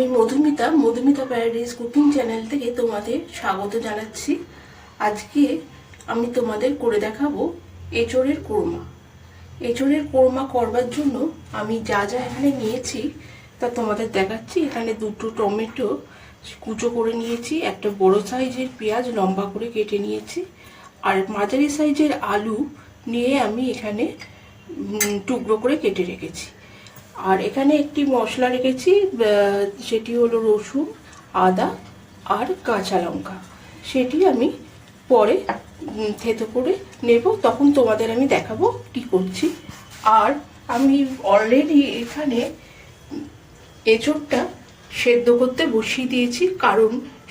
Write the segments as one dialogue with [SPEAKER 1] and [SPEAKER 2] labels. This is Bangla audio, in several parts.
[SPEAKER 1] আমি Madhumita Madhumita Paradise cooking channel থেকে তোমাদের স্বাগত জানাচ্ছি। আজকে আমি তোমাদের করে দেখাবো এঁচড়ের কোরমা। এঁচড়ের কোরমা করবার জন্য আমি যা যা এখানে নিয়েছি তা তোমাদের দেখাচ্ছি। এখানে দুটো টমেটো কুচো করে নিয়েছি, একটা বড় সাইজের পেঁয়াজ লম্বা করে কেটে নিয়েছি, আর মাঝারি সাইজের আলু নিয়ে আমি এখানে টুকরো করে কেটে রেখেছি। আর এখানে একটি মশলা রেখেছি সেটি হলো রসুন, আদা আর কাঁচা লঙ্কা। সেটি আমি পরে থেতো করে নেব। তখন তোমাদের আমি দেখাবো কি করছি। আর আমি অলরেডি এখানে এঁচোড়টা সেদ্ধ করতে বসিয়ে দিয়েছি, কারণ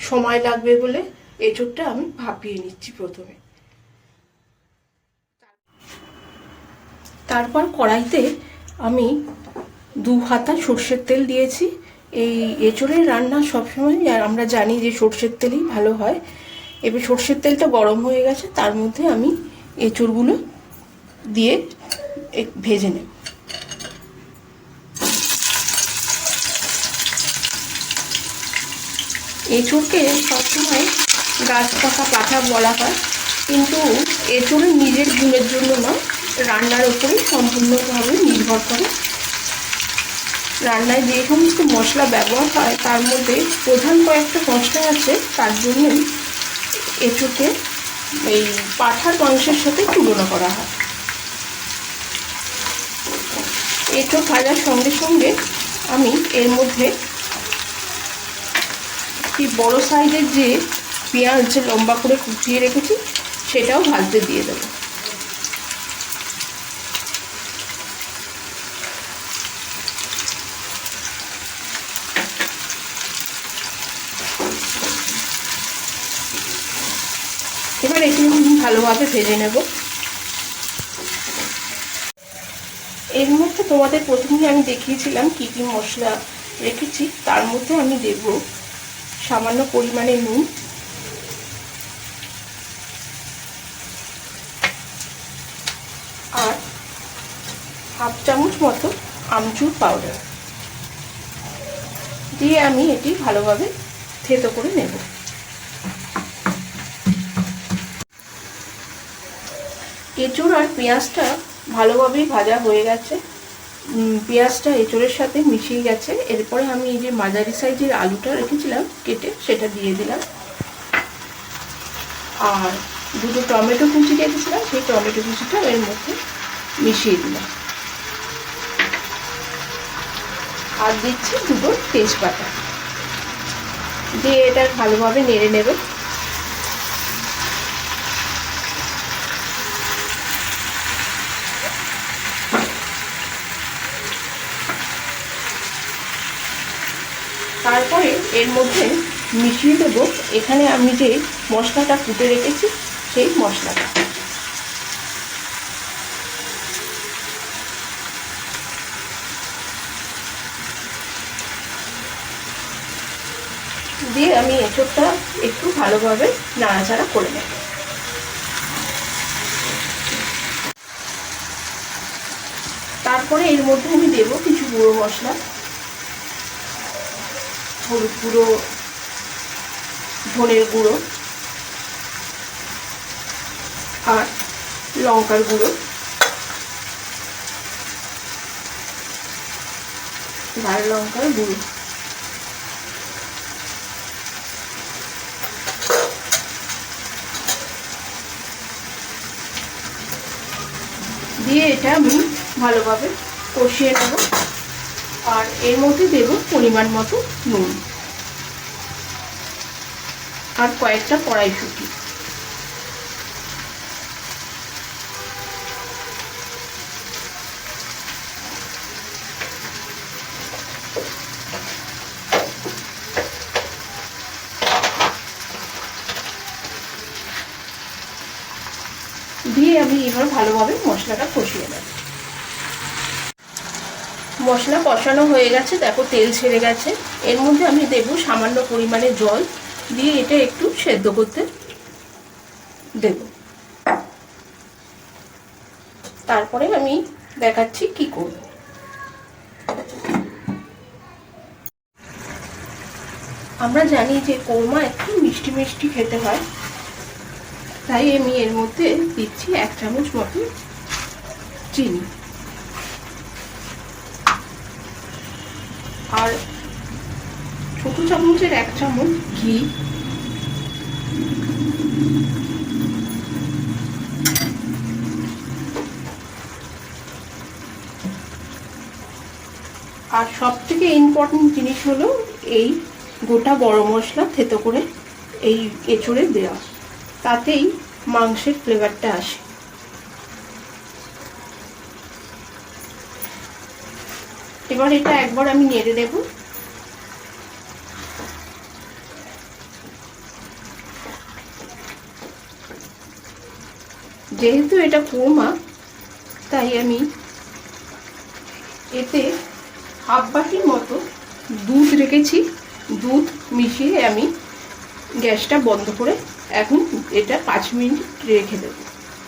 [SPEAKER 1] সময় লাগবে বলে এঁচোড়টা আমি ভাপিয়ে নিচ্ছি প্রথমে। তারপর কড়াইতে আমি দু হাতা সর্ষের তেল দিয়েছি। এই এঁচড়ের রান্না সবসময়, আর আমরা জানি যে সর্ষের তেলই ভালো হয়। এবার সর্ষের তেলটা গরম হয়ে গেছে, তার মধ্যে আমি এঁচড়গুলো দিয়ে ভেজে নেব। এঁচড়কে সবসময় গাছ পাকা পাঠা বলা হয়, কিন্তু এঁচড়ের নিজের গুণের জন্য না রান্নার উপরেই সম্পূর্ণভাবে নির্ভর করে। রান্নায় যে সমস্ত মশলা ব্যবহার হয়, তার মধ্যে প্রধান কয়েকটা মশলা আছে, তার জন্যই এঁচোড়কে এই পাঠার মাংসের সাথে তুলনা করা হয়। এঁচোড় ভাজার সঙ্গে সঙ্গে আমি এর মধ্যে একটি বড় সাইজের যে পেঁয়াজ লম্বা করে কুচিয়ে রেখেছি, সেটাও ভাজতে দিয়ে দেবো। এবার এটি আমি ভালোভাবে ভেজে নেব। এর মধ্যে তোমাদের প্রথমেই আমি দেখিয়েছিলাম কি কি মশলা রেখেছি, তার মধ্যে আমি দেব সামান্য পরিমাণে নুন। আর হাফ চামচ মতো আমচুর পাউডার। দিয়ে আমি এটি ভালোভাবে থেতো করে নেব। এঁচড় আর পেঁয়াজটা ভালোভাবেই ভাজা হয়ে গেছে। পেঁয়াজটা এঁচড়ের সাথে মিশিয়ে গেছে। এরপরে আমি এই যে মাঝারি সাইজের আলুটা রেখেছিলাম, কেটে সেটা দিয়ে দিলাম। আর দুটো টমেটো কুচি রেখেছিলাম সেই টমেটো কুচিটা এর মধ্যে মিশিয়ে দিলাম। আর দিচ্ছি দুটো তেজপাতা। দিয়ে এটা ভালোভাবে নেড়ে নেবে। তারপরে এর মধ্যে মিশিয়ে দেব। এখানে আমি যে মশলাটা কুটে রেখেছি, সেই মশলাটা। দিয়ে আমি এঁচোড়টা একটু ভালোভাবে নাড়াচাড়া করে নেব। তারপরে এর মধ্যে আমি দেবো কিছু গুঁড়ো মশলা। হলুদ গুঁড়ো, ধনের গুঁড়ো আর লঙ্কার গুঁড়ো। লাল লঙ্কার গুঁড়ো। দিয়ে এটা আমি ভালোভাবে কষিয়ে নেব। আর এর মধ্যে দেব পরিমাণ মতো নুন। আর কয়েকটা কড়াইশুটি। দিয়ে আমি এবার ভালোভাবে মশলাটা কষিয়ে নেব। মশলা কষানো হয়ে গেছে, দেখো তেল ছেড়ে গেছে। এর মধ্যে আমি দেব সামান্য পরিমাণে জল, দিয়ে এটা একটু সেদ্ধ করতে দেব। তারপরে আমি দেখাচ্ছি কি করব। আমরা জানি যে কোরমা একটু মিষ্টি মিষ্টি খেতে হয়, তাই আমি এর মধ্যে দিচ্ছি এক চামচ মতো চিনি আর ছোট চামচের এক চামচ ঘি। আর সব থেকে ইম্পর্টেন্ট জিনিস হলো এই গোটা গরম মশলা থেতো করে এই এঁচড়ে দেওয়া। তাতেই মাংসের ফ্লেভারটা আসে। এবার এটা একবার আমি নেড়ে দেব যেহেতু এটা কোরমা, তাই আমি এতে হাফ বাটির মতো দুধ রেখেছি। দুধ মিশিয়ে আমি গ্যাসটা বন্ধ করে এখন এটা পাঁচ মিনিট রেখে দেবো।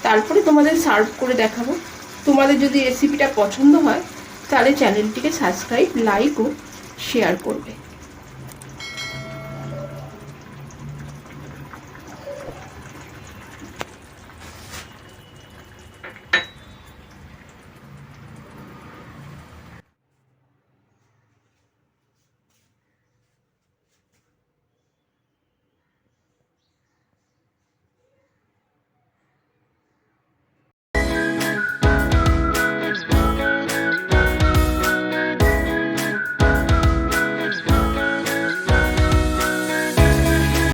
[SPEAKER 1] তারপরে তোমাদের সার্ভ করে দেখাবো। তোমাদের যদি রেসিপিটা পছন্দ হয়, তাহলে চ্যানেলটিকে সাবস্ক্রাইব লাইক ও শেয়ার করবে।